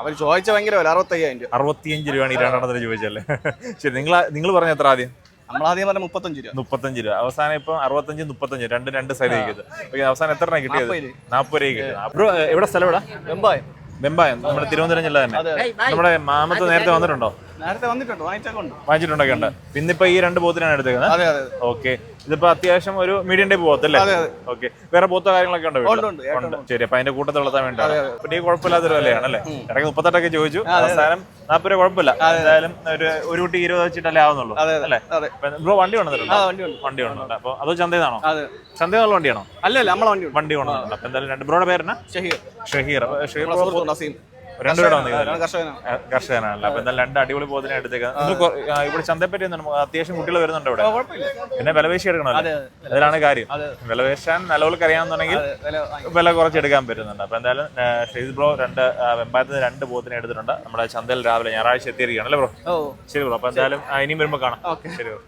അവർ ചോദിച്ച ഭയങ്കര വില അറുപത്തയ്യായിരം രൂപ. അറുപത്തിയഞ്ച് രൂപയാണ് ഈ രണ്ടെണ്ണത്തിന് ചോദിച്ചല്ലേ ശരി നിങ്ങൾ നിങ്ങൾ പറഞ്ഞ എത്ര ആദ്യം? നമ്മളാദ്യം പറഞ്ഞ മുപ്പത്തഞ്ച് രൂപ. മുപ്പത്തഞ്ച് രൂപ. അവസാനം ഇപ്പം അറുപത്തഞ്ച് മുപ്പത്തഞ്ച് രണ്ട് രണ്ട് സൈഡ് ഇരിക്കുന്നത് ഓക്കെ അവസാനം എത്ര എണ്ണം കിട്ടിയത്? നാപ്പത് രൂപ. നാൽപ്പത് രൂപ കിട്ടിയത് എവിടെ സ്ഥലം എവിടെ? വെമ്പായം. വെമ്പായം. നമ്മുടെ തിരുവനന്തപുരം ജില്ല തന്നെ. നമ്മുടെ മാമത്ത് നേരത്തെ വന്നിട്ടുണ്ടോ? നേരത്തെ വന്നിട്ടുണ്ട്? വാങ്ങിച്ചൊക്കെ ഉണ്ട് വാങ്ങിച്ചിട്ടുണ്ടൊക്കെ ഉണ്ട് പിന്നിപ്പോ ഈ രണ്ട് പോത്തിനാണ് എടുത്തേക്കുന്നത്? അതെ അതെ ഓക്കെ. ഇതിപ്പോ അത്യാവശ്യം ഒരു മീഡിയം ടൈപ്പ് അതെ, അതെ. ഓക്കെ. വേറെ പോത്ത കാര്യങ്ങളൊക്കെ ഉണ്ടോ ശരി അപ്പൊ അതിന്റെ കൂട്ടത്തിൽ വളർത്താൻ വേണ്ടി പിന്നെ ഈ കുഴപ്പമില്ലാത്തൊരു വിലയാണ് അല്ലേ? ഇടയ്ക്ക് മുപ്പത്തെട്ടൊക്കെ ചോദിച്ചു. അവസാനം നാപ്പത് രൂപ കുഴപ്പമില്ല. എന്തായാലും ഒരു ഒരു കുട്ടി ഇരുപത് വെച്ചിട്ടല്ലേ ആവുന്നുള്ളൂ. അതെ, അതെ. അല്ലേ? ബ്രോ വണ്ടി കൊണ്ടുവന്നിട്ടുണ്ട്? വണ്ടി കൊണ്ടുണ്ട് അപ്പൊ അതോ ചന്തയിലാണോ? അതെ. ചന്തയുള്ള വണ്ടിയാണോ? അല്ല അല്ല നമ്മളെ വണ്ടി വണ്ടി കൊണ്ടുവന്നിട്ടുണ്ട്. അപ്പൊ എന്തായാലും രണ്ട് ബ്രോയുടെ പേരെന്നാ? ഷഹീർ. ഷഹീർ. അപ്പൊ ഷഹീർ കർഷകനാണല്ലോ. അപ്പൊ എന്തായാലും രണ്ട് അടിപൊളി പോതിനെ എടുത്തേക്കാം. ഇവിടെ ചന്തപ്പറ്റി അത്യാവശ്യം കുട്ടികൾ വരുന്നുണ്ട് ഇവിടെ. പിന്നെ വിലവേശി എടുക്കണമല്ലോ. അതെ അതിലാണ് കാര്യം. വിലവേശാൻ നിലവിൽ അറിയാമെന്നുണ്ടെങ്കിൽ വില കുറച്ചെടുക്കാൻ പറ്റുന്നുണ്ട്. അപ്പൊ എന്തായാലും ഷെയ്ദ് ബ്രോ രണ്ട് വെമ്പായത്തിന് രണ്ട് പോത്തിനെ എടുത്തിട്ടുണ്ട്. നമ്മുടെ ചന്തയിൽ രാവിലെ ഞായറാഴ്ച എത്തിയിരിക്കുകയാണ്. അല്ലേ ബ്രോ? ശരി ബ്രോ. അപ്പൊ എന്തായാലും ഇനിയും വരുമ്പോൾ കാണാം. ശരി ബ്രോ.